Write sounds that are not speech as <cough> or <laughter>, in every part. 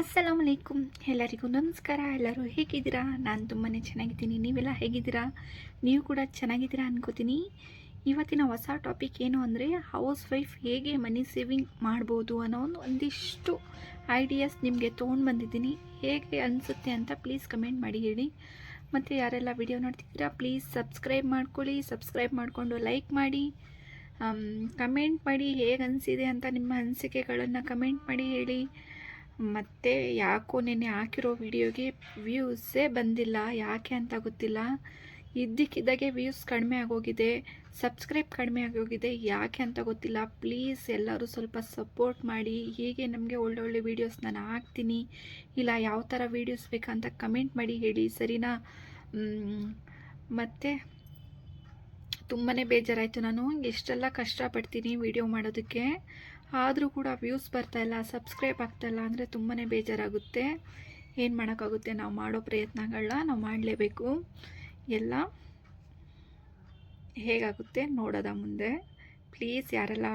ಅಸ್ಸಲಾಮ್ ಅಲೈಕುಮ್ ಎಲ್ಲರಿಗೂ ನಮಸ್ಕಾರ. ಎಲ್ಲರೂ ಹೇಗಿದ್ದೀರಾ? ನಾನು ತುಂಬಾ ಚೆನ್ನಾಗಿದ್ದೀನಿ. ನೀವೆಲ್ಲ ಹೇಗಿದ್ದೀರಾ? ನೀವು ಕೂಡ ಚೆನ್ನಾಗಿದ್ದೀರಾ ಅನ್ಕೋತೀನಿ. ಇವತ್ತಿನ ಹೊಸ ಟಾಪಿಕ್ ಏನು ಅಂದರೆ ಹೌಸ್ ವೈಫ್ ಹೇಗೆ ಮನಿ ಸೇವಿಂಗ್ ಮಾಡ್ಬೋದು ಅನ್ನೋ ಒಂದು ಒಂದಿಷ್ಟು ಐಡಿಯಾಸ್ ನಿಮಗೆ ತೊಗೊಂಡು ಬಂದಿದ್ದೀನಿ. ಹೇಗೆ ಅನಿಸುತ್ತೆ ಅಂತ ಪ್ಲೀಸ್ ಕಮೆಂಟ್ ಮಾಡಿ ಹೇಳಿ. ಮತ್ತು ಯಾರೆಲ್ಲ ವಿಡಿಯೋ ನೋಡ್ತಿದ್ದೀರಾ ಪ್ಲೀಸ್ ಸಬ್ಸ್ಕ್ರೈಬ್ ಮಾಡ್ಕೊಳ್ಳಿ. ಸಬ್ಸ್ಕ್ರೈಬ್ ಮಾಡಿಕೊಂಡು ಲೈಕ್ ಮಾಡಿ. ಕಮೆಂಟ್ ಮಾಡಿ ಹೇಗೆ ಅನಿಸಿದೆ ಅಂತ ನಿಮ್ಮ ಅನಿಸಿಕೆಗಳನ್ನು ಕಮೆಂಟ್ ಮಾಡಿ ಹೇಳಿ. ಮತ್ತು ಯಾಕೋ ನೆನ್ನೆ ಹಾಕಿರೋ ವಿಡಿಯೋಗೆ ವ್ಯೂಸೇ ಬಂದಿಲ್ಲ. ಯಾಕೆ ಅಂತ ಗೊತ್ತಿಲ್ಲ. ಇದ್ದಕ್ಕಿದ್ದಾಗೆ ವ್ಯೂಸ್ ಕಡಿಮೆ ಆಗೋಗಿದೆ. ಸಬ್ಸ್ಕ್ರೈಬ್ ಕಡಿಮೆ ಆಗೋಗಿದೆ. ಯಾಕೆ ಅಂತ ಗೊತ್ತಿಲ್ಲ. ಪ್ಲೀಸ್ ಎಲ್ಲರೂ ಸ್ವಲ್ಪ ಸಪೋರ್ಟ್ ಮಾಡಿ. ಹೀಗೆ ನಮಗೆ ಒಳ್ಳೊಳ್ಳೆ ವೀಡಿಯೋಸ್ ನಾನು ಹಾಕ್ತೀನಿ. ಇಲ್ಲ, ಯಾವ ಥರ ವೀಡಿಯೋಸ್ ಬೇಕಂತ ಕಮೆಂಟ್ ಮಾಡಿ ಹೇಳಿ. ಸರಿನಾ? ಮತ್ತು? ತುಂಬಾ ಬೇಜಾರಾಯಿತು ನಾನು. ಎಷ್ಟೆಲ್ಲ ಕಷ್ಟಪಡ್ತೀನಿ ವೀಡಿಯೋ ಮಾಡೋದಕ್ಕೆ. ಆದರೂ ಕೂಡ ವ್ಯೂಸ್ ಬರ್ತಾಯಿಲ್ಲ ಸಬ್ಸ್ಕ್ರೈಬ್ ಆಗ್ತಾಯಿಲ್ಲ ಅಂದರೆ ತುಂಬಾ ಬೇಜಾರಾಗುತ್ತೆ. ಏನು ಮಾಡೋಕ್ಕಾಗುತ್ತೆ? ನಾವು ಮಾಡೋ ಪ್ರಯತ್ನಗಳನ್ನ ನಾವು ಮಾಡಲೇಬೇಕು. ಎಲ್ಲ ಹೇಗಾಗುತ್ತೆ ನೋಡೋದ ಮುಂದೆ. ಪ್ಲೀಸ್ ಯಾರೆಲ್ಲ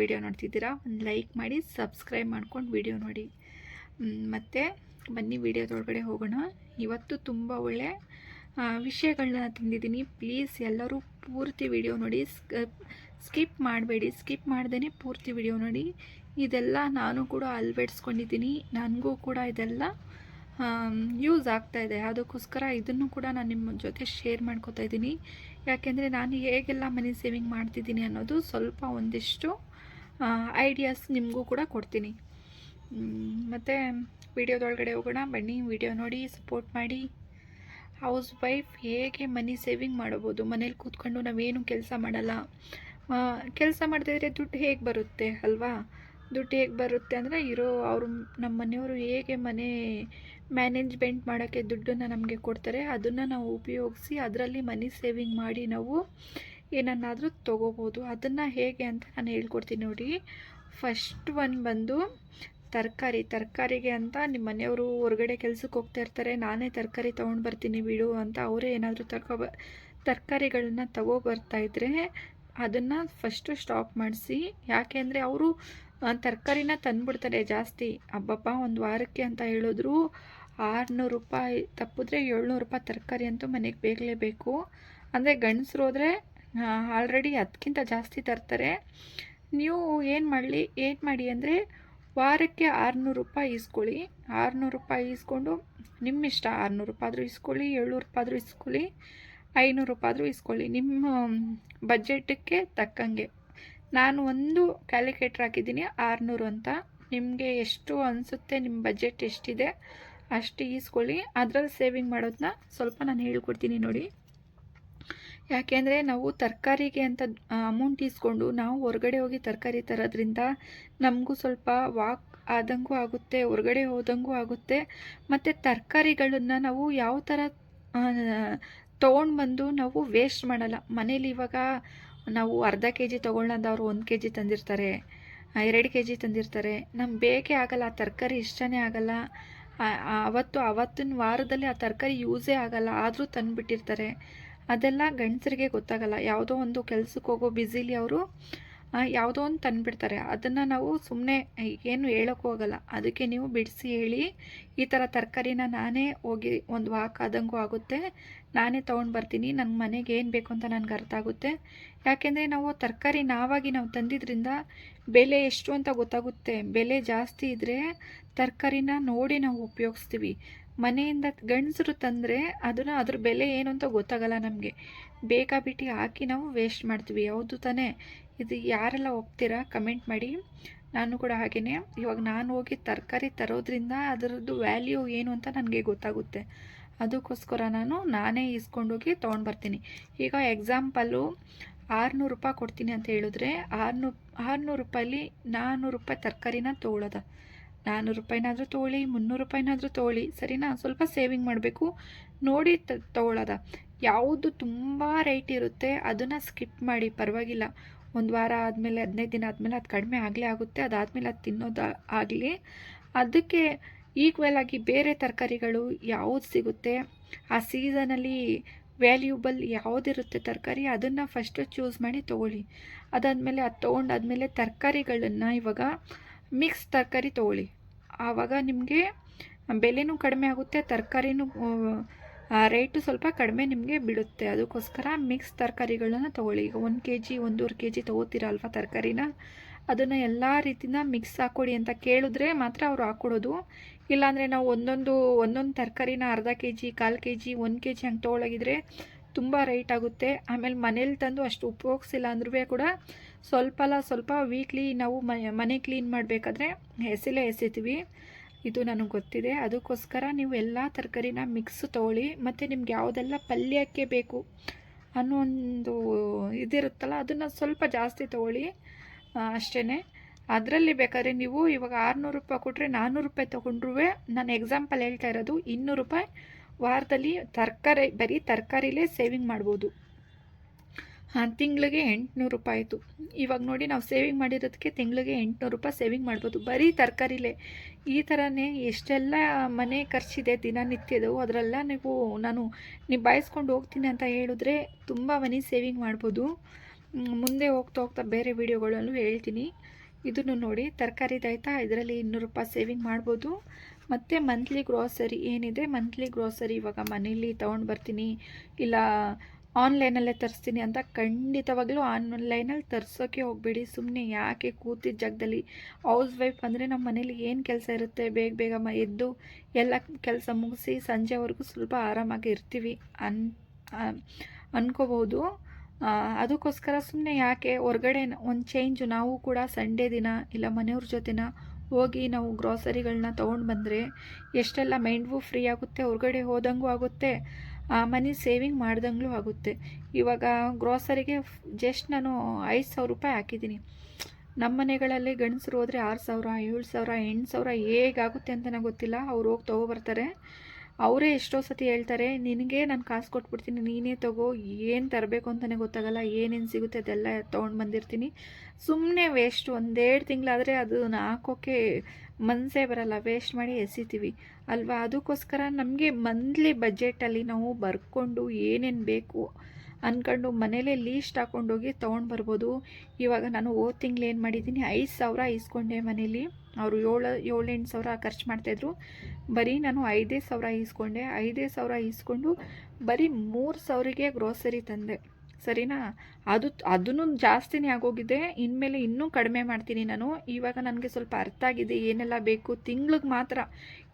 ವಿಡಿಯೋ ನೋಡ್ತಿದ್ದೀರಾ, ಒಂದು ಲೈಕ್ ಮಾಡಿ ಸಬ್ಸ್ಕ್ರೈಬ್ ಮಾಡ್ಕೊಂಡು ವಿಡಿಯೋ ನೋಡಿ. ಮತ್ತು ಬನ್ನಿ ವಿಡಿಯೋದೊಳಗಡೆ ಹೋಗೋಣ. ಇವತ್ತು ತುಂಬ ಒಳ್ಳೆ ವಿಷಯಗಳನ್ನ ತಂದಿದ್ದೀನಿ. ಪ್ಲೀಸ್ ಎಲ್ಲರೂ ಪೂರ್ತಿ ವಿಡಿಯೋ ನೋಡಿ ಸ್ಕಿಪ್ ಮಾಡಬೇಡಿ, ಸ್ಕಿಪ್ ಮಾಡ್ದೇ ಪೂರ್ತಿ ವಿಡಿಯೋ ನೋಡಿ. ಇದೆಲ್ಲ ನಾನು ಕೂಡ ಅಳವಡಿಸ್ಕೊಂಡಿದ್ದೀನಿ. ನನಗೂ ಕೂಡ ಇದೆಲ್ಲ ಯೂಸ್ ಆಗ್ತಾ ಇದೆ. ಅದಕ್ಕೋಸ್ಕರ ಇದನ್ನು ಕೂಡ ನಾನು ನಿಮ್ಮ ಜೊತೆ ಶೇರ್ ಮಾಡ್ಕೋತಾ ಇದ್ದೀನಿ. ಯಾಕೆಂದರೆ ನಾನು ಹೇಗೆಲ್ಲ ಮನಿ ಸೇವಿಂಗ್ ಮಾಡ್ತಿದ್ದೀನಿ ಅನ್ನೋದು ಸ್ವಲ್ಪ ಒಂದಿಷ್ಟು ಐಡಿಯಾಸ್ ನಿಮಗೂ ಕೂಡ ಕೊಡ್ತೀನಿ. ಮತ್ತು ವಿಡಿಯೋದೊಳಗಡೆ ಹೋಗೋಣ. ಬನ್ನಿ, ವಿಡಿಯೋ ನೋಡಿ, ಸಪೋರ್ಟ್ ಮಾಡಿ. ಹೌಸ್ ವೈಫ್ ಹೇಗೆ ಮನಿ ಸೇವಿಂಗ್ ಮಾಡ್ಬೋದು? ಮನೇಲಿ ಕೂತ್ಕೊಂಡು ನಾವೇನು ಕೆಲಸ ಮಾಡಲ್ಲ. ಕೆಲಸ ಮಾಡದಿದ್ರೆ ದುಡ್ಡು ಹೇಗೆ ಬರುತ್ತೆ ಅಲ್ವಾ? ದುಡ್ಡು ಹೇಗೆ ಬರುತ್ತೆ ಅಂದರೆ ಇರೋ ಅವರು ನಮ್ಮ ಮನೆಯವರು ಹೇಗೆ ಮನೆ ಮ್ಯಾನೇಜ್ಮೆಂಟ್ ಮಾಡೋಕ್ಕೆ ದುಡ್ಡನ್ನು ನಮಗೆ ಕೊಡ್ತಾರೆ, ಅದನ್ನು ನಾವು ಉಪಯೋಗಿಸಿ ಅದರಲ್ಲಿ ಮನಿ ಸೇವಿಂಗ್ ಮಾಡಿ ನಾವು ಏನನ್ನಾದರೂ ತೊಗೋಬೋದು. ಅದನ್ನು ಹೇಗೆ ಅಂತ ನಾನು ಹೇಳ್ಕೊಡ್ತೀನಿ ನೋಡಿ. ಫಸ್ಟ್ ಒನ್ ಬಂದು ತರಕಾರಿ, ತರಕಾರಿಗೆ ಅಂತ ನಿಮ್ಮ ಮನೆಯವರು ಹೊರಗಡೆ ಕೆಲ್ಸಕ್ಕೆ ಹೋಗ್ತಾ ಇರ್ತಾರೆ, ನಾನೇ ತರಕಾರಿ ತೊಗೊಂಡು ಬರ್ತೀನಿ ಬಿಡು ಅಂತ ಅವರೇ ಏನಾದರೂ ತರ್ಕೊಬ ತರಕಾರಿಗಳನ್ನ ತಗೋ ಬರ್ತಾಯಿದ್ರೆ ಅದನ್ನು ಫಸ್ಟು ಸ್ಟಾಪ್ ಮಾಡಿಸಿ ಯಾಕೆ ಅಂದರೆ ಅವರು ತರಕಾರಿನ ತಂದುಬಿಡ್ತಾರೆ ಜಾಸ್ತಿ. ಹಬ್ಬಪ್ಪ ಒಂದು ವಾರಕ್ಕೆ ಅಂತ ಹೇಳಿದ್ರು ಆರುನೂರು ರೂಪಾಯಿ, ತಪ್ಪಿದ್ರೆ ಏಳ್ನೂರು ರೂಪಾಯಿ ತರಕಾರಿ ಅಂತೂ ಮನೆಗೆ ಬೇಕಲೇಬೇಕು ಅಂದರೆ ಗಂಡಸ್ರು ಹೋದರೆ ಆಲ್ರೆಡಿ ಅದಕ್ಕಿಂತ ಜಾಸ್ತಿ ತರ್ತಾರೆ. ನೀವು ಏನು ಮಾಡಲಿ, ಏನು ಮಾಡಿ ಅಂದರೆ ವಾರಕ್ಕೆ ಆರುನೂರು ರೂಪಾಯಿ ಇಸ್ಕೊಳ್ಳಿ ಆರುನೂರು ರೂಪಾಯಿ ಇಸ್ಕೊಂಡು ನಿಮ್ಮ ಇಷ್ಟ ಆರುನೂರು ರೂಪಾಯಿ ಆದರೂ ಇಸ್ಕೊಳ್ಳಿ ಏಳ್ನೂರು ರೂಪಾಯಿ ಆದರೂ ಇಸ್ಕೊಳ್ಳಿ ಐನೂರು ರೂಪಾಯಿ ಆದರೂ ಇಸ್ಕೊಳ್ಳಿ. ನಿಮ್ಮ ಬಜೆಟಕ್ಕೆ ತಕ್ಕಂಗೆ. ನಾನು ಒಂದು ಕ್ಯಾಲ್ಕುಲೇಟ್ರ್ ಹಾಕಿದ್ದೀನಿ, ಆರುನೂರು ಅಂತ. ನಿಮಗೆ ಎಷ್ಟು ಅನಿಸುತ್ತೆ, ನಿಮ್ಮ ಬಜೆಟ್ ಎಷ್ಟಿದೆ, ಅಷ್ಟು ಈಸ್ಕೊಳ್ಳಿ. ಅದರಲ್ಲಿ ಸೇವಿಂಗ್ ಮಾಡೋದನ್ನ ಸ್ವಲ್ಪ ನಾನು ಹೇಳ್ಕೊಡ್ತೀನಿ ನೋಡಿ. ಯಾಕೆಂದರೆ ನಾವು ತರಕಾರಿಗೆ ಅಂತ ಅಮೌಂಟ್ ಈಸ್ಕೊಂಡು ನಾವು ಹೊರಗಡೆ ಹೋಗಿ ತರಕಾರಿ ತರೋದ್ರಿಂದ ನಮಗೂ ಸ್ವಲ್ಪ ವಾಕ್ ಆದಂಗೂ ಆಗುತ್ತೆ, ಹೊರಗಡೆ ಹೋದಂಗೂ ಆಗುತ್ತೆ. ಮತ್ತು ತರಕಾರಿಗಳನ್ನು ನಾವು ಯಾವ ಥರ ತೊಗೊಂಡು ಬಂದು ನಾವು ವೇಸ್ಟ್ ಮಾಡಲ್ಲ. ಮನೇಲಿ ಇವಾಗ ನಾವು ಅರ್ಧ ಕೆ ಜಿ ತೊಗೊಳ್ಳೋದವ್ರು ಒಂದು ಕೆ ಜಿ ತಂದಿರ್ತಾರೆ ಎರಡು ಕೆ ಜಿ ತಂದಿರ್ತಾರೆ. ನಮ್ಗೆ ಬೇಕೇ ಆಗಲ್ಲ, ಆ ತರಕಾರಿ ಇಷ್ಟನೇ ಆಗಲ್ಲ. ಅವತ್ತು, ಅವತ್ತಿನ ವಾರದಲ್ಲಿ ಆ ತರಕಾರಿ ಯೂಸೇ ಆಗಲ್ಲ, ಆದರೂ ತಂದುಬಿಟ್ಟಿರ್ತಾರೆ. ಅದೆಲ್ಲ ಗಂಡಸರಿಗೆ ಗೊತ್ತಾಗಲ್ಲ. ಯಾವುದೋ ಒಂದು ಕೆಲ್ಸಕ್ಕೆ ಹೋಗೋ ಬ್ಯುಸಿಲಿ ಅವರು ಯಾವುದೋ ಒಂದು ತಂದುಬಿಡ್ತಾರೆ. ಅದನ್ನು ನಾವು ಸುಮ್ಮನೆ ಏನು ಹೇಳೋಕ್ಕೂ ಹೋಗಲ್ಲ. ಅದಕ್ಕೆ ನೀವು ಬಿಡಿಸಿ ಹೇಳಿ, ಈ ಥರ ತರಕಾರಿನ ನಾನೇ ಹೋಗಿ ಒಂದು ವಾಕ್ ಆದಂಗೂ ಆಗುತ್ತೆ. ನಾನೇ ತೊಗೊಂಡು ಬರ್ತೀನಿ ನನ್ನ ಮನೆಗೆ ಏನು ಬೇಕು ಅಂತ ನನಗೆ ಅರ್ಥ ಆಗುತ್ತೆ. ಯಾಕೆಂದರೆ ನಾವು ತರಕಾರಿ ನಾವಾಗಿ ನಾವು ತಂದಿದ್ರಿಂದ ಬೆಲೆ ಎಷ್ಟು ಅಂತ ಗೊತ್ತಾಗುತ್ತೆ. ಬೆಲೆ ಜಾಸ್ತಿ ಇದ್ದರೆ ತರಕಾರಿನ ನೋಡಿ ನಾವು ಉಪಯೋಗಿಸ್ತೀವಿ. ಮನೆಯಿಂದ ಗಂಡಸರು ತಂದರೆ ಅದನ್ನು ಅದ್ರ ಬೆಲೆ ಏನು ಅಂತ ಗೊತ್ತಾಗಲ್ಲ ನಮಗೆ. ಬೇಕಾಬಿಟ್ಟು ಹಾಕಿ ನಾವು ವೇಸ್ಟ್ ಮಾಡ್ತೀವಿ. ಹೌದು ತಾನೇ? ಇದು ಯಾರೆಲ್ಲ ಹೋಗ್ತೀರಾ ಕಮೆಂಟ್ ಮಾಡಿ. ನಾನು ಕೂಡ ಹಾಗೆಯೇ ಇವಾಗ ನಾನು ಹೋಗಿ ತರಕಾರಿ ತರೋದ್ರಿಂದ ಅದರದ್ದು ವ್ಯಾಲ್ಯೂ ಏನು ಅಂತ ನನಗೆ ಗೊತ್ತಾಗುತ್ತೆ. ಅದಕ್ಕೋಸ್ಕರ ನಾನು ನಾನೇ ಇಸ್ಕೊಂಡೋಗಿ ತೊಗೊಂಡು ಬರ್ತೀನಿ. ಈಗ ಎಕ್ಸಾಂಪಲ್ಲು ಆರುನೂರು ರೂಪಾಯಿ ಕೊಡ್ತೀನಿ ಅಂತ ಹೇಳಿದ್ರೆ ಆರುನೂರು ಆರುನೂರು ರೂಪಾಯಲ್ಲಿ ನಾನ್ನೂರು ರೂಪಾಯಿ ತರಕಾರಿನ ತೊಗೊಳೋದ. ನಾನ್ನೂರು ರೂಪಾಯಿನಾದರೂ ತೊಗೊಳ್ಳಿ, ಮುನ್ನೂರು ರೂಪಾಯಿನಾದರೂ ತೊಗೊಳ್ಳಿ, ಸರಿನಾ? ಸ್ವಲ್ಪ ಸೇವಿಂಗ್ ಮಾಡಬೇಕು. ನೋಡಿ ತೊಗೊಳೋದ. ಯಾವುದು ತುಂಬ ರೇಟ್ ಇರುತ್ತೆ, ಅದನ್ನು ಸ್ಕಿಪ್ ಮಾಡಿ, ಪರವಾಗಿಲ್ಲ. ಒಂದು ವಾರ ಆದಮೇಲೆ, ಹದಿನೈದು ದಿನ ಆದಮೇಲೆ ಅದು ಕಡಿಮೆ ಆಗಲೇ ಆಗುತ್ತೆ, ಅದಾದಮೇಲೆ ಅದು ತಿನ್ನೋದು ಆಗಲಿ. ಅದಕ್ಕೆ ಈಕ್ವಲ್ ಆಗಿ ಬೇರೆ ತರಕಾರಿಗಳು ಯಾವುದು ಸಿಗುತ್ತೆ? ಆ ಸೀಸನಲ್ಲಿ ವ್ಯಾಲ್ಯೂಬಲ್ ಯಾವುದಿರುತ್ತೆ ತರಕಾರಿ? ಅದನ್ನು ಫಸ್ಟು ಚೂಸ್ ಮಾಡಿ ತೊಗೊಳ್ಳಿ. ಅದಾದಮೇಲೆ ಅದು ತೊಗೊಂಡಾದ್ಮೇಲೆ ತರಕಾರಿಗಳನ್ನು ಇವಾಗ ಮಿಕ್ಸ್ ತರಕಾರಿ ತೊಗೊಳ್ಳಿ. ಆವಾಗ ನಿಮಗೆ ಬೆಲೆನೂ ಕಡಿಮೆ ಆಗುತ್ತೆ, ತರಕಾರಿನೂ ರೇಟು ಸ್ವಲ್ಪ ಕಡಿಮೆ ನಿಮಗೆ ಬಿಡುತ್ತೆ. ಅದಕ್ಕೋಸ್ಕರ ಮಿಕ್ಸ್ ತರಕಾರಿಗಳನ್ನು ತೊಗೊಳ್ಳಿ. ಈಗ ಒಂದು ಕೆ ಜಿ ಒಂದೂವರೆ ಕೆ ಜಿ ತೊಗೋತೀರ ಅಲ್ವಾ ತರಕಾರಿನ? ಅದನ್ನು ಎಲ್ಲ ರೀತಿನ ಮಿಕ್ಸ್ ಹಾಕ್ಕೊಡಿ ಅಂತ ಕೇಳಿದ್ರೆ ಮಾತ್ರ ಅವರು ಹಾಕ್ಕೊಡೋದು ಇಲ್ಲಾಂದರೆ ನಾವು ಒಂದೊಂದು ಒಂದೊಂದು ತರಕಾರಿನ ಅರ್ಧ ಕೆ ಜಿ ಕಾಲು ಕೆ ಜಿ ಒಂದು ಕೆ ಜಿ ಹಂಗೆ ತೊಗೊಳಗಿದ್ರೆ ತುಂಬ ರೈಟ್ ಆಗುತ್ತೆ. ಆಮೇಲೆ ಮನೇಲಿ ತಂದು ಅಷ್ಟು ಉಪಯೋಗಿಸಿಲ್ಲ ಅಂದ್ರೂ ಕೂಡ ಸ್ವಲ್ಪ ಅಲ್ಲ ಸ್ವಲ್ಪ ವೀಕ್ಲಿ ನಾವು ಮನೆ ಕ್ಲೀನ್ ಮಾಡಬೇಕಾದ್ರೆ ಎಸೆಲೇ ಎಸಿತೀವಿ ಇದು ನನಗೆ ಗೊತ್ತಿದೆ. ಅದಕ್ಕೋಸ್ಕರ ನೀವು ಎಲ್ಲ ತರಕಾರಿನ ಮಿಕ್ಸ್ ತೊಗೊಳ್ಳಿ. ಮತ್ತು ನಿಮ್ಗೆ ಯಾವುದೆಲ್ಲ ಪಲ್ಯಕ್ಕೆ ಬೇಕು ಅನ್ನೋ ಒಂದು ಇದಿರುತ್ತಲ್ಲ, ಅದನ್ನು ಸ್ವಲ್ಪ ಜಾಸ್ತಿ ತೊಗೊಳ್ಳಿ. ಅಷ್ಟೇ ಅದರಲ್ಲಿ ಬೇಕಾದ್ರೆ ನೀವು ಇವಾಗ ಆರುನೂರು ರೂಪಾಯಿ ಕೊಟ್ಟರೆ ನಾನ್ನೂರು ರೂಪಾಯಿ ತೊಗೊಂಡ್ರೂ ನಾನು ಎಕ್ಸಾಂಪಲ್ ಹೇಳ್ತಾ ಇರೋದು, ಇನ್ನೂರು ರೂಪಾಯಿ ವಾರದಲ್ಲಿ ತರಕಾರಿ, ಬರೀ ತರಕಾರಿಲೇ ಸೇವಿಂಗ್ ಮಾಡ್ಬೋದು. ತಿಂಗಳಿಗೆ ಎಂಟುನೂರು ರೂಪಾಯಿ ಆಯಿತು. ಇವಾಗ ನೋಡಿ ನಾವು ಸೇವಿಂಗ್ ಮಾಡಿರೋದಕ್ಕೆ ತಿಂಗಳಿಗೆ ಎಂಟುನೂರು ರೂಪಾಯಿ ಸೇವಿಂಗ್ ಮಾಡ್ಬೋದು. ಬರೀ ತರಕಾರಿಲೇ. ಈ ಥರನೇ ಎಷ್ಟೆಲ್ಲ ಮನೆ ಖರ್ಚಿದೆ ದಿನನಿತ್ಯದವು ಅದರೆಲ್ಲ ನೀವು, ನಾನು ನಿಭಾಯಿಸ್ಕೊಂಡು ಹೋಗ್ತೀನಿ ಅಂತ ಹೇಳಿದ್ರೆ ತುಂಬ ಮನಿ ಸೇವಿಂಗ್ ಮಾಡ್ಬೋದು. ಮುಂದೆ ಹೋಗ್ತಾ ಹೋಗ್ತಾ ಬೇರೆ ವೀಡಿಯೋಗಳಲ್ಲೂ ಹೇಳ್ತೀನಿ. ಇದನ್ನು ನೋಡಿ ತರಕಾರಿದಾಯ್ತಾ ಇದರಲ್ಲಿ ಇನ್ನೂರು ರೂಪಾಯಿ ಸೇವಿಂಗ್ ಮಾಡ್ಬೋದು. ಮತ್ತು ಮಂತ್ಲಿ ಗ್ರೋಸರಿ ಏನಿದೆ ಮಂತ್ಲಿ ಗ್ರೋಸರಿ ಇವಾಗ ಮನೇಲಿ ತೊಗೊಂಡು ಬರ್ತೀನಿ. ಇಲ್ಲ ಆನ್ಲೈನಲ್ಲೇ ತರಿಸ್ತೀನಿ ಅಂತ ಖಂಡಿತವಾಗಲೂ ಆನ್ಲೈನಲ್ಲಿ ತರ್ಸೋಕ್ಕೆ ಹೋಗಬೇಡಿ. ಸುಮ್ಮನೆ ಯಾಕೆ ಕೂತಿದ್ದ ಜಾಗದಲ್ಲಿ? ಹೌಸ್ ವೈಫ್ ಅಂದರೆ ನಮ್ಮ ಮನೇಲಿ ಏನು ಕೆಲಸ ಇರುತ್ತೆ? ಬೇಗ ಬೇಗ ಮ ಎದ್ದು ಎಲ್ಲ ಕೆಲಸ ಮುಗಿಸಿ ಸಂಜೆವರೆಗೂ ಸ್ವಲ್ಪ ಆರಾಮಾಗಿ ಇರ್ತೀವಿ ಅನ್ ಅನ್ಕೋಬೋದು ಅದಕ್ಕೋಸ್ಕರ ಸುಮ್ಮನೆ ಯಾಕೆ ಹೊರ್ಗಡೆ ಒಂದು ಚೇಂಜು ನಾವು ಕೂಡ ಸಂಡೇ ದಿನ ಇಲ್ಲ ಮನೆಯವ್ರ ಜೊತೆನ ಹೋಗಿ ನಾವು ಗ್ರಾಸರಿಗಳನ್ನ ತೊಗೊಂಡು ಬಂದರೆ ಎಷ್ಟೆಲ್ಲ ಮೈಂಡ್ಗೂ ಫ್ರೀ ಆಗುತ್ತೆ, ಹೊರಗಡೆ ಹೋದಂಗೂ ಆಗುತ್ತೆ ಮನಿ ಸೇವಿಂಗ್ ಮಾಡ್ದಂಗೂ ಆಗುತ್ತೆ. ಇವಾಗ ಗ್ರೋಸರಿಗೆ ಜಸ್ಟ್ ನಾನು ಐದು ಸಾವಿರ ರೂಪಾಯಿ ಹಾಕಿದ್ದೀನಿ. ನಮ್ಮ ಮನೆಗಳಲ್ಲಿ ಗಂಡಸರು ಹೋದರೆ ಆರು ಸಾವಿರ, ಏಳು ಸಾವಿರ, ಎಂಟು ಸಾವಿರ ಹೇಗಾಗುತ್ತೆ ಅಂತ ಗೊತ್ತಿಲ್ಲ. ಅವ್ರು ಹೋಗಿ ತೊಗೊಬರ್ತಾರೆ ಅವರೇ ಎಷ್ಟೋ ಸತಿ ಹೇಳ್ತಾರೆ, ನಿನಗೆ ನಾನು ಕಾಸು ಕೊಟ್ಬಿಡ್ತೀನಿ, ನೀನೇ ತಗೋ, ಏನು ತರಬೇಕು ಅಂತಲೇ ಗೊತ್ತಾಗಲ್ಲ, ಏನೇನು ಸಿಗುತ್ತೆ ಅದೆಲ್ಲ ತೊಗೊಂಡು ಬಂದಿರ್ತೀನಿ. ಸುಮ್ಮನೆ ವೇಸ್ಟ್ ಒಂದೆರಡು ತಿಂಗಳಾದರೆ ಅದನ್ನ ಹಾಕೋಕ್ಕೆ ಮನಸ್ಸೇ ಬರಲ್ಲ ವೇಸ್ಟ್ ಮಾಡಿ ಎಸಿತೀವಿ. ಅಲ್ವಾ? ಅದಕ್ಕೋಸ್ಕರ ನಮಗೆ ಮಂತ್ಲಿ ಬಜೆಟಲ್ಲಿ ನಾವು ಬರ್ಕೊಂಡು ಏನೇನು ಬೇಕು ಅಂದ್ಕೊಂಡು ಮನೇಲೇ ಲೀಸ್ಟ್ ಹಾಕ್ಕೊಂಡೋಗಿ ತೊಗೊಂಡು ಬರ್ಬೋದು. ಇವಾಗ ನಾನು ಹೋದ ತಿಂಗಳು ಏನು ಮಾಡಿದ್ದೀನಿ, ಐದು ಸಾವಿರ ಇಸ್ಕೊಂಡೆ ಮನೇಲಿ. ಅವರು ಏಳು, ಏಳೆಂಟು ಸಾವಿರ ಖರ್ಚು ಮಾಡ್ತಾಯಿದ್ರು ಬರೀ ನಾನು ಐದೇ ಸಾವಿರ ಈಸ್ಕೊಂಡೆ. ಐದೇ ಸಾವಿರ ಈಸ್ಕೊಂಡು ಬರೀ ಮೂರು ಸಾವಿರಿಗೆ ಗ್ರೋಸರಿ ತಂದೆ. ಸರಿನಾ? ಅದು ಅದನ್ನು ಜಾಸ್ತಿನೇ ಆಗೋಗಿದೆ. ಇನ್ಮೇಲೆ ಇನ್ನೂ ಕಡಿಮೆ ಮಾಡ್ತೀನಿ ನಾನು. ಇವಾಗ ನನಗೆ ಸ್ವಲ್ಪ ಅರ್ಥ ಆಗಿದೆ. ಏನೆಲ್ಲ ಬೇಕು? ತಿಂಗ್ಳಿಗೆ ಮಾತ್ರ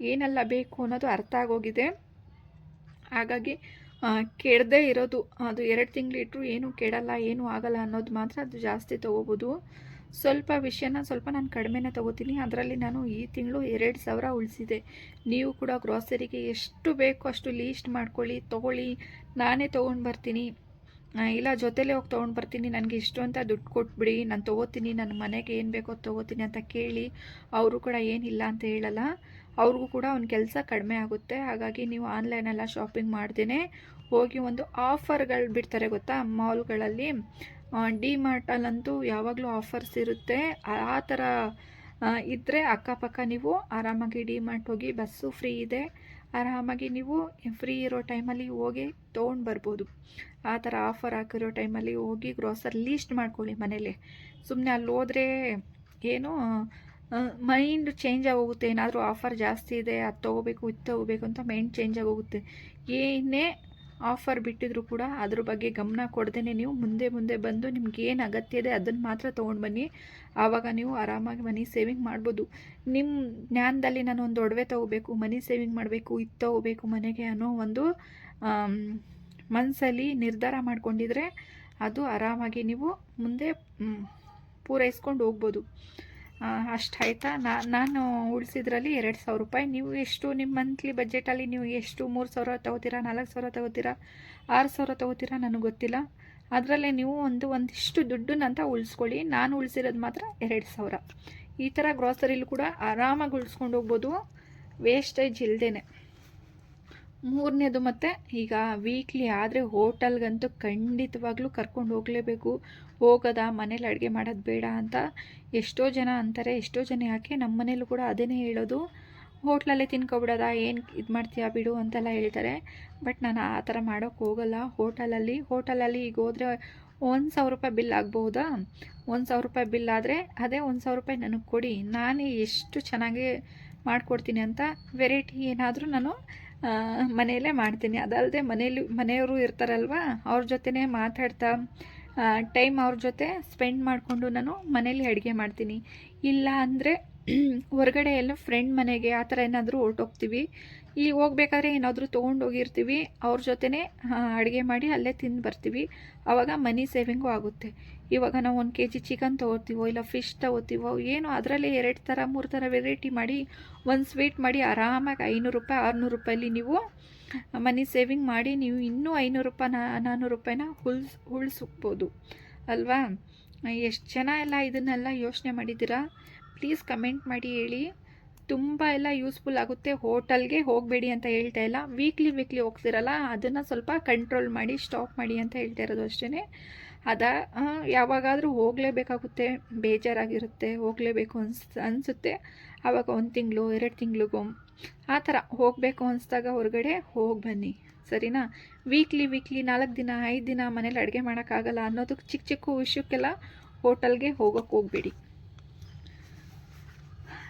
ಏನೆಲ್ಲ ಬೇಕು ಅನ್ನೋದು ಅರ್ಥ ಆಗೋಗಿದೆ. ಹಾಗಾಗಿ ಕೆಡದೇ ಇರೋದು. ಅದು ಎರಡು ತಿಂಗಳಿಟ್ರು ಏನೂ ಕೆಡಲ್ಲ ಏನೂ ಆಗಲ್ಲ ಅನ್ನೋದು ಮಾತ್ರ ಅದು ಜಾಸ್ತಿ ತೊಗೋಬೋದು. ಸ್ವಲ್ಪ ವಿಷಯನ ಸ್ವಲ್ಪ ನಾನು ಕಡಿಮೆನೇ ತಗೋತೀನಿ. ಅದರಲ್ಲಿ ನಾನು ಈ ತಿಂಗಳು ಎರಡು ಸಾವಿರ ಉಳಿಸಿದೆ. ನೀವು ಕೂಡ ಗ್ರಾಸರಿಗೆ ಎಷ್ಟು ಬೇಕೋ ಅಷ್ಟು ಲೀಸ್ಟ್ ಮಾಡ್ಕೊಳ್ಳಿ, ತೊಗೊಳ್ಳಿ. ನಾನೇ ತೊಗೊಂಡು ಬರ್ತೀನಿ. ಇಲ್ಲ ಜೊತೆಲೇ ಹೋಗಿ ತೊಗೊಂಡು ಬರ್ತೀನಿ. ನನಗೆ ಇಷ್ಟು ಅಂತ ದುಡ್ಡು ಕೊಟ್ಬಿಡಿ. ನಾನು ತೊಗೋತೀನಿ. ನನ್ನ ಮನೆಗೆ ಏನು ಬೇಕೋ ತೊಗೋತೀನಿ ಅಂತ ಕೇಳಿ ಅವರು ಕೂಡ ಏನಿಲ್ಲ ಅಂತ ಹೇಳಲ್ಲ. ಅವ್ರಿಗೂ ಕೂಡ ಒಂದು ಕೆಲಸ ಕಡಿಮೆ ಆಗುತ್ತೆ. ಹಾಗಾಗಿ ನೀವು ಆನ್ಲೈನೆಲ್ಲ ಶಾಪಿಂಗ್ ಮಾಡ್ದೇ ಹೋಗಿ ಒಂದು ಆಫರ್ಗಳು ಬಿಡ್ತಾರೆ ಗೊತ್ತಾ? ಮಾಲ್ಗಳಲ್ಲಿ. ಡಿ ಮಾರ್ಟಲ್ಲಂತೂ ಯಾವಾಗಲೂ ಆಫರ್ಸ್ ಇರುತ್ತೆ. ಆ ಥರ ಇದ್ದರೆ ಅಕ್ಕಪಕ್ಕ ನೀವು ಆರಾಮಾಗಿ ಡಿ ಮಾರ್ಟ್ ಹೋಗಿ ಬಸ್ಸು ಫ್ರೀ ಇದೆ. ಆರಾಮಾಗಿ ನೀವು ಫ್ರೀ ಇರೋ ಟೈಮಲ್ಲಿ ಹೋಗಿ ತೊಗೊಂಡು ಬರ್ಬೋದು. ಆ ಥರ ಆಫರ್ ಹಾಕಿರೋ ಟೈಮಲ್ಲಿ ಹೋಗಿ ಗ್ರೋಸರ್ ಲೀಸ್ಟ್ ಮಾಡ್ಕೊಳ್ಳಿ ಮನೇಲಿ. ಸುಮ್ಮನೆ ಅಲ್ಲಿ ಹೋದರೆ ಏನು ಮೈಂಡ್ ಚೇಂಜ್ ಆಗೋಗುತ್ತೆ. ಏನಾದರೂ ಆಫರ್ ಜಾಸ್ತಿ ಇದೆ, ಅದು ತೊಗೋಬೇಕು, ಇದು ತೊಗೋಬೇಕು ಅಂತ ಮೈಂಡ್ ಚೇಂಜ್ ಆಗೋಗುತ್ತೆ. ಏನೇ ಆಫರ್ ಬಿಟ್ಟಿದ್ರು ಕೂಡ ಅದ್ರ ಬಗ್ಗೆ ಗಮನ ಕೊಡ್ದೇ ನೀವು ಮುಂದೆ ಮುಂದೆ ಬಂದು ನಿಮ್ಗೆ ಏನು ಅಗತ್ಯ ಇದೆ ಅದನ್ನು ಮಾತ್ರ ತೊಗೊಂಡು ಬನ್ನಿ. ಆವಾಗ ನೀವು ಆರಾಮಾಗಿ ಮನಿ ಸೇವಿಂಗ್ ಮಾಡ್ಬೋದು. ನಿಮ್ಮ ಜ್ಞಾನದಲ್ಲಿ ನಾನು ಒಂದು ಒಡವೆ ತೊಗೋಬೇಕು, ಮನಿ ಸೇವಿಂಗ್ ಮಾಡಬೇಕು ಇತ್ತು ತೊಗೋಬೇಕು ಮನೆಗೆ ಅನ್ನೋ ಒಂದು ಮನಸ್ಸಲ್ಲಿ ನಿರ್ಧಾರ ಮಾಡ್ಕೊಂಡಿದ್ರೆ ಅದು ಆರಾಮಾಗಿ ನೀವು ಮುಂದೆ ಪೂರೈಸ್ಕೊಂಡು ಹೋಗ್ಬೋದು. ಅಷ್ಟು ಆಯಿತಾ? ನಾನು ಉಳಿಸಿದ್ರಲ್ಲಿ ಎರಡು ಸಾವಿರ ರೂಪಾಯಿ. ನೀವು ಎಷ್ಟು ನಿಮ್ಮ ಮಂತ್ಲಿ ಬಜೆಟಲ್ಲಿ ನೀವು ಎಷ್ಟು ಮೂರು ಸಾವಿರ ತೊಗೋತೀರಾ, ನಾಲ್ಕು ಸಾವಿರ ತಗೋತೀರಾ, ಆರು ಸಾವಿರ ತಗೋತೀರಾ ನನಗೆ ಗೊತ್ತಿಲ್ಲ. ಅದರಲ್ಲೇ ನೀವು ಒಂದು, ಒಂದಿಷ್ಟು ದುಡ್ಡನ್ನಂತ ಉಳಿಸ್ಕೊಳ್ಳಿ. ನಾನು ಉಳಿಸಿರೋದು ಮಾತ್ರ ಎರಡು ಸಾವಿರ. ಈ ಥರ ಗ್ರಾಸರಿಲಿ ಕೂಡ ಆರಾಮಾಗಿ ಉಳಿಸ್ಕೊಂಡು ಹೋಗ್ಬೋದು. ವೇಸ್ಟೇಜ್ ಇಲ್ಲದೇ ಮೂರನೇದು ಮತ್ತು ಈಗ ವೀಕ್ಲಿ ಆದರೆ ಹೋಟೆಲ್ಗಂತೂ ಖಂಡಿತವಾಗ್ಲೂ ಕರ್ಕೊಂಡು ಹೋಗಲೇಬೇಕು. ಹೋಗೋದ ಮನೇಲಿ ಅಡುಗೆ ಮಾಡೋದು ಬೇಡ ಅಂತ ಎಷ್ಟೋ ಜನ ಅಂತಾರೆ, ಎಷ್ಟೋ ಜನ ಯಾಕೆ ನಮ್ಮ ಮನೇಲೂ ಕೂಡ ಅದೇನೇ ಹೇಳೋದು? ಹೋಟ್ಲಲ್ಲೇ ತಿನ್ಕೊಬಿಡೋದ? ಏನು ಇದು ಮಾಡ್ತೀಯಾ ಬಿಡು ಅಂತೆಲ್ಲ ಹೇಳ್ತಾರೆ. ಬಟ್ ನಾನು ಆ ಥರ ಮಾಡೋಕ್ಕೆ ಹೋಗಲ್ಲ. ಹೋಟಲಲ್ಲಿ ಹೋಟಲಲ್ಲಿ ಈಗ ಹೋದರೆ ಒಂದು ಸಾವಿರ ರೂಪಾಯಿ ಬಿಲ್ ಆಗ್ಬೋದಾ? ಒಂದು ಸಾವಿರ ರೂಪಾಯಿ ಬಿಲ್ ಆದರೆ ಅದೇ ಒಂದು ಸಾವಿರ ರೂಪಾಯಿ ನನಗೆ ಕೊಡಿ. ನಾನು ಎಷ್ಟು ಚೆನ್ನಾಗಿ ಮಾಡಿಕೊಡ್ತೀನಿ ಅಂತ ವೆರೈಟಿ ಏನಾದರೂ ನಾನು ಮನೆಯಲ್ಲೇ ಮಾಡ್ತೀನಿ. ಅದಲ್ಲದೆ ಮನೇಲಿ, ಮನೆಯವರು ಇರ್ತಾರಲ್ವ? ಅವ್ರ ಜೊತೆನೇ ಮಾತಾಡ್ತಾ ಟೈಮ್ ಅವ್ರ ಜೊತೆ ಸ್ಪೆಂಡ್ ಮಾಡಿಕೊಂಡು ನಾನು ಮನೇಲಿ ಅಡುಗೆ ಮಾಡ್ತೀನಿ. ಇಲ್ಲ ಅಂದರೆ <clears throat> ಹೊರಗಡೆ ಎಲ್ಲ ಫ್ರೆಂಡ್ ಮನೆಗೆ ಆ ಥರ ಏನಾದರೂ ಹೊರ್ಟೋಗ್ತೀವಿ. ಈ ಹೋಗ್ಬೇಕಾದ್ರೆ ಏನಾದರೂ ತೊಗೊಂಡೋಗಿರ್ತೀವಿ ಅವ್ರ ಜೊತೆನೇ ಅಡುಗೆ ಮಾಡಿ ಅಲ್ಲೇ ತಿಂದು ಬರ್ತೀವಿ. ಆವಾಗ ಮನಿ ಸೇವಿಂಗು ಆಗುತ್ತೆ. ಇವಾಗ ನಾವು ಒಂದು ಕೆ ಜಿ ಚಿಕನ್ ತೊಗೋತೀವೋ, ಇಲ್ಲ ಫಿಶ್ ತೊಗೋತೀವೋ, ಏನೋ ಅದರಲ್ಲೇ ಎರಡು ಥರ ಮೂರು ಥರ ವೆರೈಟಿ ಮಾಡಿ, ಒಂದು ಸ್ವೀಟ್ ಮಾಡಿ ಆರಾಮಾಗಿ ಐನೂರು ರೂಪಾಯಿ, ಆರುನೂರು ರೂಪಾಯಲ್ಲಿ ನೀವು ಮನಿ ಸೇವಿಂಗ್ ಮಾಡಿ ನೀವು ಇನ್ನೂ ಐನೂರು ರೂಪಾಯಿ ನಾನ್ನೂರು ರೂಪಾಯಿನ ಉಳ್ಸ್ ಉಳಿಸ್ಬೋದು ಅಲ್ವಾ? ಎಷ್ಟು ಜನ ಎಲ್ಲ ಇದನ್ನೆಲ್ಲ ಯೋಚನೆ ಮಾಡಿದ್ದೀರಾ? ಪ್ಲೀಸ್ ಕಮೆಂಟ್ ಮಾಡಿ ಹೇಳಿ. ತುಂಬ ಎಲ್ಲ ಯೂಸ್ಫುಲ್ ಆಗುತ್ತೆ. ಹೋಟೆಲ್ಗೆ ಹೋಗಬೇಡಿ ಅಂತ ಹೇಳ್ತಾ ಇಲ್ಲ. ವೀಕ್ಲಿ ವೀಕ್ಲಿ ಹೋಗ್ತಿರಲ್ಲ, ಅದನ್ನು ಸ್ವಲ್ಪ ಕಂಟ್ರೋಲ್ ಮಾಡಿ ಸ್ಟಾಪ್ ಮಾಡಿ ಅಂತ ಹೇಳ್ತಾ ಇರೋದು ಅಷ್ಟೇ ಅದ ಯಾವಾಗಾದರೂ ಹೋಗಲೇಬೇಕಾಗುತ್ತೆ. ಬೇಜಾರಾಗಿರುತ್ತೆ, ಹೋಗಲೇಬೇಕು ಅನ್ಸ್, ಅನಿಸುತ್ತೆ. ಆವಾಗ ಒಂದು ತಿಂಗಳು, ಎರಡು ತಿಂಗಳಿಗೂ. ಆ ಥರ ಹೋಗಬೇಕು ಅನಿಸ್ದಾಗ ಹೊರಗಡೆ ಹೋಗಿ ಬನ್ನಿ. ಸರಿನಾ? ವೀಕ್ಲಿ ವೀಕ್ಲಿ ನಾಲ್ಕು ದಿನ, ಐದು ದಿನ ಮನೇಲಿ ಅಡುಗೆ ಮಾಡೋಕ್ಕಾಗಲ್ಲ ಅನ್ನೋದಕ್ಕೆ ಚಿಕ್ಕ ಚಿಕ್ಕ ವಿಷಯಕ್ಕೆಲ್ಲ ಹೋಟೆಲ್ಗೆ ಹೋಗೋಕ್ಕೆ ಹೋಗಬೇಡಿ.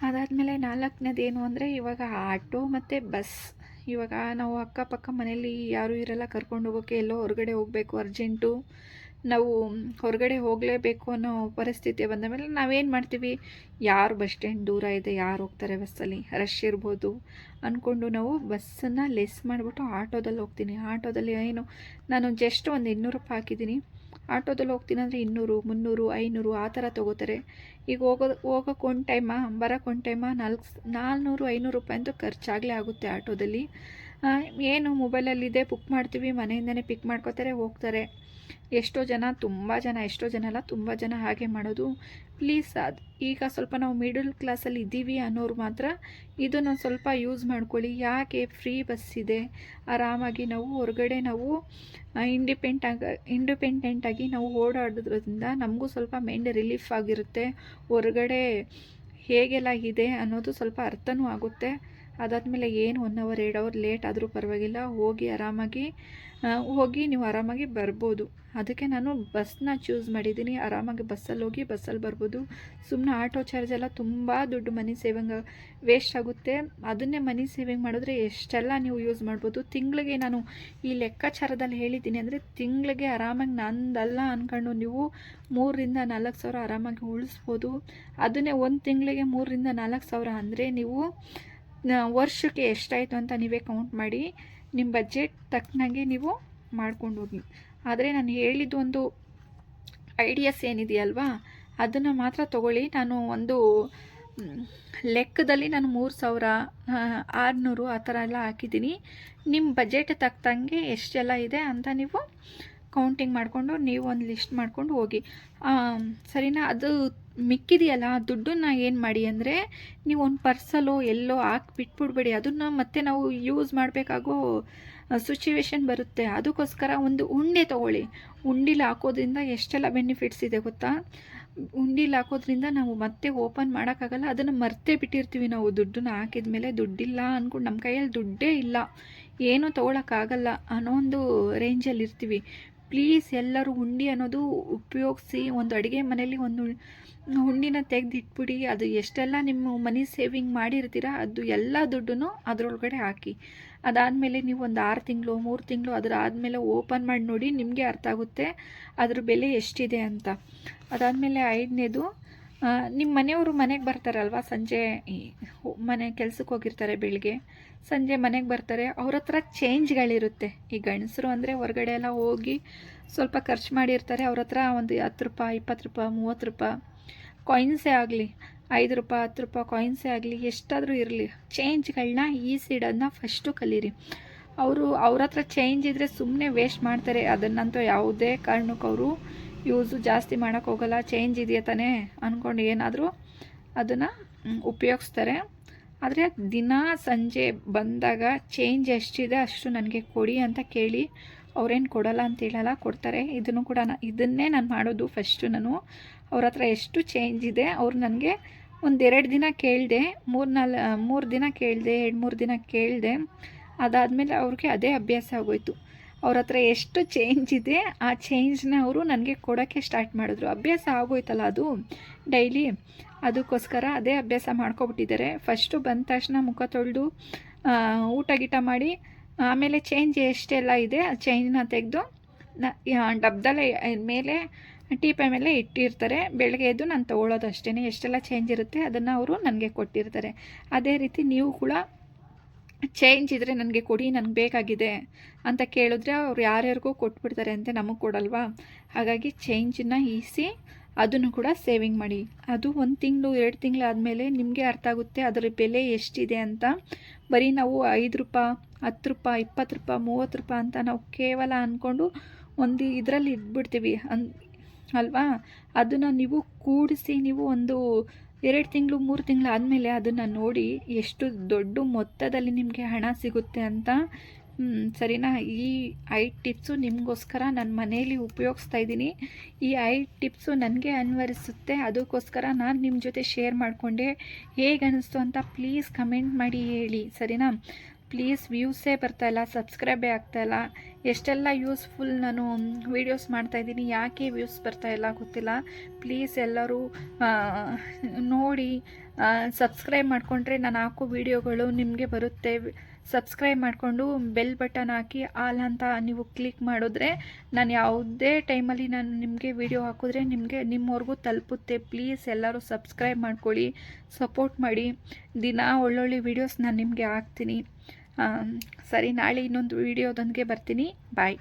ಅದಾದಮೇಲೆ ನಾಲ್ಕನೇದು ಏನು ಅಂದರೆ ಇವಾಗ ಆಟೋ ಮತ್ತು ಬಸ್. ಇವಾಗ ನಾವು ಅಕ್ಕಪಕ್ಕ ಮನೇಲಿ ಯಾರೂ ಇರಲ್ಲ, ಕರ್ಕೊಂಡು ಹೋಗೋಕ್ಕೆ ಎಲ್ಲೋ ಹೊರಗಡೆ ಹೋಗಬೇಕು, ಅರ್ಜೆಂಟು. ನಾವು ಹೊರಗಡೆ ಹೋಗಲೇಬೇಕು ಅನ್ನೋ ಪರಿಸ್ಥಿತಿ ಬಂದ ಮೇಲೆ ನಾವೇನು ಮಾಡ್ತೀವಿ? ಯಾರು ಬಸ್ ಸ್ಟ್ಯಾಂಡ್ ದೂರ ಇದೆ, ಯಾರು ಹೋಗ್ತಾರೆ ಬಸ್ಸಲ್ಲಿ? ರಶ್ ಇರ್ಬೋದು ಅಂದ್ಕೊಂಡು ನಾವು ಬಸ್ಸನ್ನು ಲೆಸ್ ಮಾಡಿಬಿಟ್ಟು ಆಟೋದಲ್ಲಿ ಹೋಗ್ತೀನಿ. ಆಟೋದಲ್ಲಿ ಏನು, ನಾನು ಜಸ್ಟ್ ಒಂದು ಇನ್ನೂರು ರೂಪಾಯಿ ಹಾಕಿದ್ದೀನಿ. ಆಟೋದಲ್ಲಿ ಹೋಗ್ತೀನಿ ಅಂದರೆ ಇನ್ನೂರು, ಮುನ್ನೂರು, ಐನೂರು ಆ ಥರ ತೊಗೋತಾರೆ. ಈಗ ಹೋಗೋ, ಹೋಗೋಕ್ಕೆ ಒಂದು ಟೈಮಾ ಬರೋಕ್ಕೆ ಒಂದು ಟೈಮಾ ನಾಲ್ಕು, ನಾಲ್ನೂರು, ಐನೂರು ರೂಪಾಯಿ ಅಂತೂ ಖರ್ಚಾಗಲೇ ಆಗುತ್ತೆ ಆಟೋದಲ್ಲಿ. ಏನು ಮೊಬೈಲಲ್ಲಿದೆ ಬುಕ್ ಮಾಡ್ತೀವಿ, ಮನೆಯಿಂದನೇ ಪಿಕ್ ಮಾಡ್ಕೋತಾರೆ, ಹೋಗ್ತಾರೆ. ಎಷ್ಟೋ ಜನ, ತುಂಬ ಜನ, ಎಷ್ಟೋ ಜನ ಅಲ್ಲ, ತುಂಬ ಜನ ಹಾಗೆ ಮಾಡೋದು. ಪ್ಲೀಸ್ ಅದು ಈಗ ಸ್ವಲ್ಪ ನಾವು ಮಿಡಲ್ ಕ್ಲಾಸಲ್ಲಿ ಇದ್ದೀವಿ ಅನ್ನೋರು ಮಾತ್ರ ಇದನ್ನು ಸ್ವಲ್ಪ ಯೂಸ್ ಮಾಡ್ಕೊಳ್ಳಿ. ಯಾಕೆ ಫ್ರೀ ಬಸ್ ಇದೆ? ಆರಾಮಾಗಿ ನಾವು ಹೊರಗಡೆ ನಾವು ಇಂಡಿಪೆಂಡ್ ಆಗಿ ಇಂಡಿಪೆಂಡೆಂಟಾಗಿ ನಾವು ಓಡಾಡೋದ್ರಿಂದ ನಮಗೂ ಸ್ವಲ್ಪ ಮೈಂಡ್ ರಿಲೀಫ್ ಆಗಿರುತ್ತೆ. ಹೊರಗಡೆ ಹೇಗೆಲ್ಲ ಇದೆ ಅನ್ನೋದು ಸ್ವಲ್ಪ ಅರ್ಥನೂ ಆಗುತ್ತೆ. ಅದಾದಮೇಲೆ ಏನು ಒನ್ ಅವರ್ ಎರಡು ಅವರ್ ಲೇಟ್ ಆದರೂ ಪರವಾಗಿಲ್ಲ. ಹೋಗಿ ಆರಾಮಾಗಿ ಹೋಗಿ ನೀವು ಆರಾಮಾಗಿ ಬರ್ಬೋದು. ಅದಕ್ಕೆ ನಾನು ಬಸ್ನ ಚೂಸ್ ಮಾಡಿದ್ದೀನಿ. ಆರಾಮಾಗಿ ಬಸ್ಸಲ್ಲಿ ಹೋಗಿ ಬಸ್ಸಲ್ಲಿ ಬರ್ಬೋದು. ಸುಮ್ಮನೆ ಆಟೋ ಚಾರ್ಜ್ ಎಲ್ಲ ತುಂಬ ದುಡ್ಡು ಮನಿ ಸೇವಿಂಗ್ ವೇಸ್ಟ್ ಆಗುತ್ತೆ. ಅದನ್ನೇ ಮನಿ ಸೇವಿಂಗ್ ಮಾಡಿದ್ರೆ ಎಷ್ಟೆಲ್ಲ ನೀವು ಯೂಸ್ ಮಾಡ್ಬೋದು. ತಿಂಗಳಿಗೆ ನಾನು ಈ ಲೆಕ್ಕಾಚಾರದಲ್ಲಿ ಹೇಳಿದ್ದೀನಿ ಅಂದರೆ ತಿಂಗಳಿಗೆ ಆರಾಮಾಗಿ ನಂದಲ್ಲ ಅಂದ್ಕೊಂಡು ನೀವು ಮೂರರಿಂದ ನಾಲ್ಕು ಸಾವಿರ ಆರಾಮಾಗಿ ಉಳಿಸ್ಬೋದು. ಅದನ್ನೇ ಒಂದು ತಿಂಗಳಿಗೆ ಮೂರರಿಂದ ನಾಲ್ಕು ಸಾವಿರ ಅಂದರೆ ನೀವು ವರ್ಷಕ್ಕೆ ಎಷ್ಟಾಯಿತು ಅಂತ ನೀವೇ ಕೌಂಟ್ ಮಾಡಿ. ನಿಮ್ಮ ಬಜೆಟ್ ತಕ್ಕನಾಗೆ ನೀವು ಮಾಡ್ಕೊಂಡು ಹೋಗಿ. ಆದರೆ ನಾನು ಹೇಳಿದ್ದು ಒಂದು ಐಡಿಯಾಸ್ ಏನಿದೆಯಲ್ವಾ? ಅದನ್ನು ಮಾತ್ರ ತಗೊಳ್ಳಿ. ನಾನು ಒಂದು ಲೆಕ್ಕದಲ್ಲಿ ನಾನು ಮೂರು ಸಾವಿರ ಆರುನೂರು ಆ ಥರ ಎಲ್ಲ ಹಾಕಿದ್ದೀನಿ. ನಿಮ್ಮ ಬಜೆಟ್ ತಕ್ಕಂಗೆ ಎಷ್ಟೆಲ್ಲ ಇದೆ ಅಂತ ನೀವು ಕೌಂಟಿಂಗ್ ಮಾಡಿಕೊಂಡು ನೀವು ಒಂದು ಲಿಸ್ಟ್ ಮಾಡ್ಕೊಂಡು ಹೋಗಿ. ಆ, ಸರಿನಾ ಅದು ಮಿಕ್ಕಿದೆಯಲ್ಲ ದುಡ್ಡನ್ನ ಏನು ಮಾಡಿ ಅಂದರೆ ನೀವು ಒಂದು ಪರ್ಸಲ್ಲೋ ಎಲ್ಲೋ ಹಾಕಿ ಬಿಟ್ಬಿಡ್ಬೇಡಿ. ಅದನ್ನು ಮತ್ತೆ ನಾವು ಯೂಸ್ ಮಾಡಬೇಕಾಗೋ ಸಿಚುವೇಶನ್ ಬರುತ್ತೆ. ಅದಕ್ಕೋಸ್ಕರ ಒಂದು ಉಂಡೆ ತೊಗೊಳ್ಳಿ. ಉಂಡಿಲಿ ಹಾಕೋದ್ರಿಂದ ಎಷ್ಟೆಲ್ಲ ಬೆನಿಫಿಟ್ಸ್ ಇದೆ ಗೊತ್ತಾ? ಉಂಡಿಲಿ ಹಾಕೋದ್ರಿಂದ ನಾವು ಮತ್ತೆ ಓಪನ್ ಮಾಡೋಕ್ಕಾಗಲ್ಲ. ಅದನ್ನು ಮರ್ತೇ ಬಿಟ್ಟಿರ್ತೀವಿ ನಾವು. ದುಡ್ಡನ್ನ ಹಾಕಿದ ಮೇಲೆ ದುಡ್ಡಿಲ್ಲ ಅಂದ್ಕೊಂಡು ನಮ್ಮ ಕೈಯಲ್ಲಿ ದುಡ್ಡೇ ಇಲ್ಲ. ಏನೂ ತೊಗೊಳಕ್ಕಾಗಲ್ಲ ಅನ್ನೋ ಒಂದು ರೇಂಜಲ್ಲಿ ಇರ್ತೀವಿ. ಪ್ಲೀಸ್ ಎಲ್ಲರೂ ಹುಂಡಿ ಅನ್ನೋದು ಉಪಯೋಗಿಸಿ ಒಂದು ಅಡುಗೆ ಮನೆಯಲ್ಲಿ ಒಂದು ಹುಂಡಿನ ತೆಗೆದಿಟ್ಬಿಡಿ. ಅದು ಎಷ್ಟೆಲ್ಲ ನಿಮ್ಮ ಮನಿ ಸೇವಿಂಗ್ ಮಾಡಿರ್ತೀರ, ಅದು ಎಲ್ಲ ದುಡ್ಡನ್ನು ಅದರೊಳಗಡೆ ಹಾಕಿ. ಅದಾದಮೇಲೆ ನೀವು ಒಂದು ಆರು ತಿಂಗಳು, ಮೂರು ತಿಂಗಳು ಅದರ ಆದಮೇಲೆ ಓಪನ್ ಮಾಡಿ ನೋಡಿ ನಿಮಗೆ ಅರ್ಥ ಆಗುತ್ತೆ, ಅದ್ರ ಬೆಲೆ ಎಷ್ಟಿದೆ ಅಂತ. ಅದಾದಮೇಲೆ ಐದನೇದು ನಿಮ್ಮ ಮನೆಯವರು ಮನೆಗೆ ಬರ್ತಾರಲ್ವ? ಸಂಜೆ ಮನೆ ಕೆಲ್ಸಕ್ಕೆ ಹೋಗಿರ್ತಾರೆ ಬೆಳಿಗ್ಗೆ. ಸಂಜೆ ಮನೆಗೆ ಬರ್ತಾರೆ. ಅವ್ರ ಹತ್ರ ಚೇಂಜ್ಗಳಿರುತ್ತೆ. ಈ ಗಂಡಸರು ಅಂದರೆ ಹೊರಗಡೆ ಎಲ್ಲ ಹೋಗಿ ಸ್ವಲ್ಪ ಖರ್ಚು ಮಾಡಿರ್ತಾರೆ. ಅವ್ರ ಹತ್ರ ಒಂದು ಹತ್ತು ರೂಪಾಯಿ, ಇಪ್ಪತ್ತು ರೂಪಾಯಿ, ಮೂವತ್ತು ರೂಪಾಯಿ. ಕಾಯಿನ್ಸೇ ಆಗಲಿ, ಐದು ರೂಪಾಯಿ, ಹತ್ತು ರೂಪಾಯಿ ಕಾಯಿನ್ಸೇ ಆಗಲಿ, ಎಷ್ಟಾದರೂ ಇರಲಿ. ಚೇಂಜ್ಗಳನ್ನ ಈಸಿಡೋದನ್ನ ಫಸ್ಟು ಕಲೀರಿ. ಅವರು ಅವ್ರ ಹತ್ರ ಚೇಂಜ್ ಇದ್ದರೆ ಸುಮ್ಮನೆ ವೇಸ್ಟ್ ಮಾಡ್ತಾರೆ. ಅದನ್ನಂತೂ ಯಾವುದೇ ಕಾರಣಕ್ಕೂ ಅವರು ಯೂಸು ಜಾಸ್ತಿ ಮಾಡೋಕ್ಕೆ ಹೋಗಲ್ಲ ಚೇಂಜ್ ಇದೆಯಾ ತಾನೇ ಅಂದ್ಕೊಂಡು ಏನಾದರೂ ಅದನ್ನು ಉಪಯೋಗಿಸ್ತಾರೆ. ಆದರೆ ದಿನ ಸಂಜೆ ಬಂದಾಗ ಚೇಂಜ್ ಎಷ್ಟಿದೆ ಅಷ್ಟು ನನಗೆ ಕೊಡಿ ಅಂತ ಕೇಳಿ ಅವ್ರೇನು ಕೊಡಲ್ಲ ಅಂತ ಹೇಳಲ್ಲ, ಕೊಡ್ತಾರೆ. ಇದನ್ನು ಕೂಡ ನಾ, ಇದನ್ನೇ ನಾನು ಮಾಡೋದು ಫಸ್ಟು ನಾನು. ಅವ್ರ ಹತ್ರ ಎಷ್ಟು ಚೇಂಜ್ ಇದೆ, ಅವ್ರು ನನಗೆ ಒಂದೆರಡು ದಿನ ಕೇಳಿದೆ ಮೂರು ನಾಲ್ ಮೂರು ದಿನ ಕೇಳಿದೆ, ಎರಡು ಮೂರು ದಿನ ಕೇಳಿದೆ, ಅದಾದಮೇಲೆ ಅವ್ರಿಗೆ ಅದೇ ಅಭ್ಯಾಸ ಆಗೋಯ್ತು. ಅವ್ರ ಹತ್ರ ಎಷ್ಟು ಚೇಂಜ್ ಇದೆ, ಆ ಚೇಂಜ್ನ ಅವರು ನನಗೆ ಕೊಡೋಕ್ಕೆ ಸ್ಟಾರ್ಟ್ ಮಾಡಿದ್ರು. ಅಭ್ಯಾಸ ಆಗೋಯ್ತಲ್ಲ ಅದು? ಡೈಲಿ ಅದಕ್ಕೋಸ್ಕರ ಅದೇ ಅಭ್ಯಾಸ ಮಾಡ್ಕೊಬಿಟ್ಟಿದ್ದಾರೆ. ಫಸ್ಟು ಬಂದ ತಕ್ಷಣ ಮುಖ ತೊಳೆದು ಊಟ ಗೀಟ ಮಾಡಿ, ಆಮೇಲೆ ಚೇಂಜ್ ಎಷ್ಟೆಲ್ಲ ಇದೆ, ಆ ಚೇಂಜ್ನ ತೆಗೆದು, ನ ಡಬ್ದಲ್ಲೇ, ಮೇಲೆ ಟೀಪೆ ಮೇಲೆ ಇಟ್ಟಿರ್ತಾರೆ. ಬೆಳಗ್ಗೆ ಎದ್ದು ನಾನು ತೊಗೊಳ್ಳೋದು ಅಷ್ಟೇ ಎಷ್ಟೆಲ್ಲ ಚೇಂಜ್ ಇರುತ್ತೆ ಅದನ್ನು ಅವರು ನನಗೆ ಕೊಟ್ಟಿರ್ತಾರೆ. ಅದೇ ರೀತಿ ನೀವು ಕೂಡ ಚೇಂಜ್ ಇದ್ದರೆ ನನಗೆ ಕೊಡಿ, ನನಗೆ ಬೇಕಾಗಿದೆ ಅಂತ ಕೇಳಿದ್ರೆ ಅವ್ರು ಯಾರ್ಯಾರಿಗೂ ಕೊಟ್ಬಿಡ್ತಾರೆ ಅಂತ ನಮಗೆ ಕೊಡಲ್ವಾ? ಹಾಗಾಗಿ ಚೇಂಜನ್ನು ಈಸಿ, ಅದನ್ನು ಕೂಡ ಸೇವಿಂಗ್ ಮಾಡಿ. ಅದು ಒಂದು ತಿಂಗಳು, ಎರಡು ತಿಂಗಳು ಆದಮೇಲೆ ನಿಮಗೆ ಅರ್ಥ ಆಗುತ್ತೆ ಅದರ ಬೆಲೆ ಎಷ್ಟಿದೆ ಅಂತ. ಬರೀ ನಾವು ಐದು ರೂಪಾಯಿ ಹತ್ತು ರೂಪಾಯಿ ಇಪ್ಪತ್ತು ರೂಪಾಯಿ ಮೂವತ್ತು ರೂಪಾಯಿ ಅಂತ ನಾವು ಕೇವಲ ಅಂದ್ಕೊಂಡು ಒಂದು ಇದರಲ್ಲಿ ಇದ್ಬಿಡ್ತೀವಿ ಅನ್, ಅಲ್ವಾ? ಅದನ್ನು ನೀವು ಕೂಡಿಸಿ ನೀವು ಒಂದು ಎರಡು ತಿಂಗಳು, ಮೂರು ತಿಂಗಳು ಆದಮೇಲೆ ಅದನ್ನು ನೋಡಿ ಎಷ್ಟು ದೊಡ್ಡ ಮೊತ್ತದಲ್ಲಿ ನಿಮಗೆ ಹಣ ಸಿಗುತ್ತೆ ಅಂತ ಸರಿನಾ? ಈ ಐ ಟಿಪ್ಸು ನಿಮಗೋಸ್ಕರ ನಾನು ಮನೆಯಲ್ಲಿ ಉಪಯೋಗಿಸ್ತಾ ಇದ್ದೀನಿ. ಈ ಐ ಟಿಪ್ಸು ನನಗೆ ಅನ್ವರಿಸುತ್ತೆ. ಅದಕ್ಕೋಸ್ಕರ ನಾನು ನಿಮ್ಮ ಜೊತೆ ಶೇರ್ ಮಾಡಿಕೊಂಡೆ. ಹೇಗೆ ಅನ್ನಿಸ್ತು ಅಂತ ಪ್ಲೀಸ್ ಕಮೆಂಟ್ ಮಾಡಿ ಹೇಳಿ, ಸರಿನಾ? ಪ್ಲೀಸ್ ವ್ಯೂಸೇ ಬರ್ತಾಯಿಲ್ಲ ಸಬ್ಸ್ಕ್ರೈಬೇ ಆಗ್ತಾಯಿಲ್ಲ ಎಷ್ಟೆಲ್ಲ ಯೂಸ್ಫುಲ್ ನಾನು ವೀಡಿಯೋಸ್ ಮಾಡ್ತಾಯಿದ್ದೀನಿ ಯಾಕೆ ವ್ಯೂಸ್ ಇಲ್ಲ ಗೊತ್ತಿಲ್ಲ. ಪ್ಲೀಸ್ ಎಲ್ಲರೂ ನೋಡಿ ಸಬ್ಸ್ಕ್ರೈಬ್ ಮಾಡಿಕೊಂಡ್ರೆ ನಾನು ಹಾಕೋ ವೀಡಿಯೋಗಳು ನಿಮಗೆ ಬರುತ್ತೆ. ಸಬ್ಸ್ಕ್ರೈಬ್ ಮಾಡಿಕೊಂಡು ಬೆಲ್ ಬಟನ್ ಹಾಕಿ, ಆಲ್ ಅಂತ ನೀವು ಕ್ಲಿಕ್ ಮಾಡಿದ್ರೆ ನಾನು ಯಾವುದೇ ಟೈಮಲ್ಲಿ ನಾನು ನಿಮಗೆ ವೀಡಿಯೋ ಹಾಕಿದ್ರೆ ನಿಮಗೆ, ನಿಮ್ಮವ್ರಿಗೂ ತಲುಪುತ್ತೆ. ಪ್ಲೀಸ್ ಎಲ್ಲರೂ ಸಬ್ಸ್ಕ್ರೈಬ್ ಮಾಡ್ಕೊಳ್ಳಿ ಸಪೋರ್ಟ್ ಮಾಡಿ. ದಿನ ಒಳ್ಳೊಳ್ಳೆ ವೀಡಿಯೋಸ್ ನಾನು ನಿಮಗೆ ಹಾಕ್ತೀನಿ. ಸರಿ ನಾಳೆ ಇನ್ನೊಂದು ವೀಡಿಯೋದೊಂದಿಗೆ ಬರ್ತೀನಿ. ಬಾಯ್.